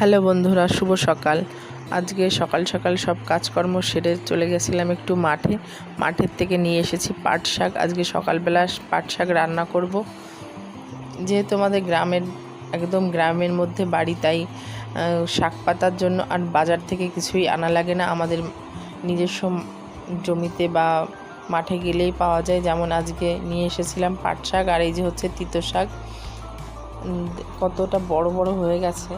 Hello বন্ধুরা, শুভ সকাল। আজকে সকাল সকাল সব কাজকর্ম সেরে চলে গেছিলাম একটু মাঠে। মাঠের থেকে নিয়ে এসেছি পাট শাক। আজকে সকালবেলা পাট শাক রান্না করব। যেহেতু আমাদের গ্রামের, একদম গ্রামের মধ্যে বাড়ি, তাই শাক পাতার জন্য আর বাজার থেকে কিছুই আনা লাগে না। আমাদের নিজস্ব জমিতে বা মাঠে গেলেই পাওয়া যায়। যেমন আজকে নিয়ে এসেছিলাম পাট শাক আর এই যে হচ্ছে তিতো শাক। কতটা বড় বড় হয়ে গেছে।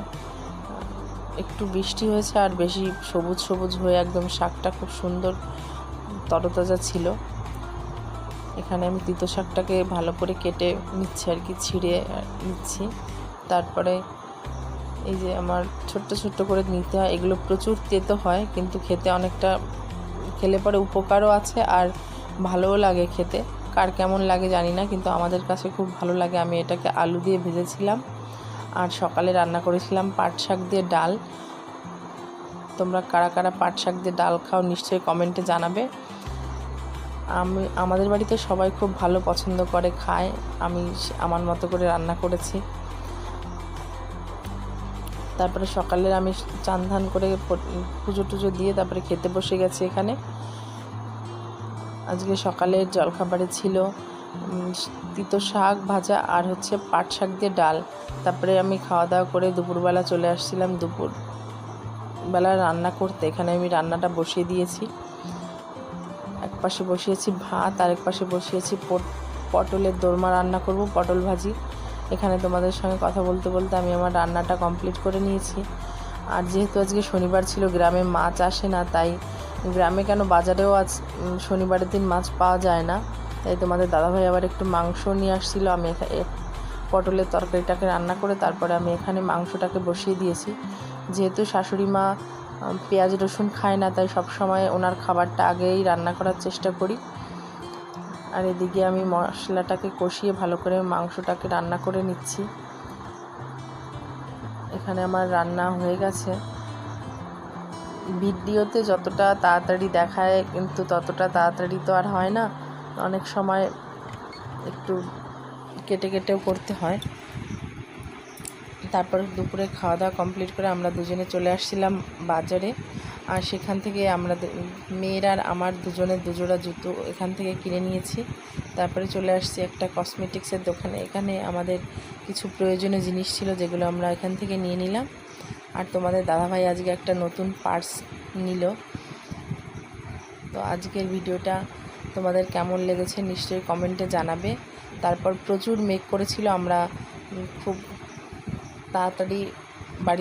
একটু বৃষ্টি হয়েছে আর বেশি সবুজ সবুজ হয়ে একদম শাকটা খুব সুন্দর তরতাজা ছিল। এখানে আমি তিতো শাকটাকে ভালো করে কেটে নিচ্ছি আর কি, ছিঁড়ে নিচ্ছি। তারপরে এই যে আমার ছোট্ট ছোট্ট করে নিতে হয়, এগুলো প্রচুর তেতো হয় কিন্তু খেতে অনেকটা খেলে পরে উপকারও আছে আর ভালোও লাগে খেতে। কার কেমন লাগে জানি না কিন্তু আমাদের কাছে খুব ভালো লাগে। আমি এটাকে আলু দিয়ে ভেজেছিলাম। আর সকালে রান্না করেছিলাম পাট শাক দিয়ে ডাল। তোমরা কারা কারা পাট শাক দিয়ে ডাল খাও নিশ্চয়ই কমেন্টে জানাবে। আমি, আমাদের বাড়িতে সবাই খুব ভালো পছন্দ করে, খায়। আমি আমার মতো করে রান্না করেছি। তারপরে সকালে আমি চান ধান করে পুজো টুজো দিয়ে তারপরে খেতে বসে গেছি এখানে। আজকে সকালের জলখাবারে ছিল। তিতো শাক ভাজা আর হচ্ছে পাট শাক দিয়ে ডাল। তারপরে আমি খাওয়া দাওয়া করে দুপুরবেলা চলে আসছিলাম দুপুর বেলা রান্না করতে। এখানে আমি রান্নাটা বসিয়ে দিয়েছি। এক পাশে বসিয়েছি ভাত আর এক পাশে বসিয়েছি পট- পটলের দোরমা রান্না করব, পটল ভাজি। এখানে তোমাদের সঙ্গে কথা বলতে বলতে আমি আমার রান্নাটা কমপ্লিট করে নিয়েছি। আর যেহেতু আজকে শনিবার ছিল, গ্রামে মাছ আসে না, তাই গ্রামে কেন বাজারেও আজ শনিবারের দিন মাছ পাওয়া যায় না। তাই তোমাদের দাদাভাই আবার একটু মাংস নিয়ে আসছিল। আমি পটলের তরকারিটাকে রান্না করে তারপরে আমি এখানে মাংসটাকে বসিয়ে দিয়েছি। যেহেতু শাশুড়ি মা পেঁয়াজ, রসুন খায় না, তাই সব সময় ওনার খাবারটা আগেই রান্না করার চেষ্টা করি। আর এদিকে আমি মশলাটাকে কষিয়ে ভালো করে মাংসটাকে রান্না করে নিচ্ছি। এখানে আমার রান্না হয়ে গেছে। ভিডিওতে যতটা তাড়াতাড়ি দেখায়, কিন্তু ততটা তাড়াতাড়ি তো আর হয় না। অনেক সময় একটু কেটে কেটেও করতে হয়। তারপর দুপুরে খাওয়া দাওয়া কমপ্লিট করে আমরা দুজনে চলে আসছিলাম বাজারে। আর সেখান থেকে আমরা মেয়ের আর আমার দুজনের দুজোড়া জুতো এখান থেকে কিনে নিয়েছি। তারপরে চলে আসছি একটা কসমেটিক্সের দোকানে। এখানে আমাদের কিছু প্রয়োজনীয় জিনিস ছিল যেগুলো আমরা এখান থেকে নিয়ে নিলাম। আর তোমাদের দাদাভাই আজকে একটা নতুন পার্স নিল। তো আজকের ভিডিওটা তোমাদের কেমন লেগেছে নিশ্চয়ই কমেন্টে জানাবে। তারপর প্রচুর মেঘ করেছিল আমরা খুব তাড়াতাড়ি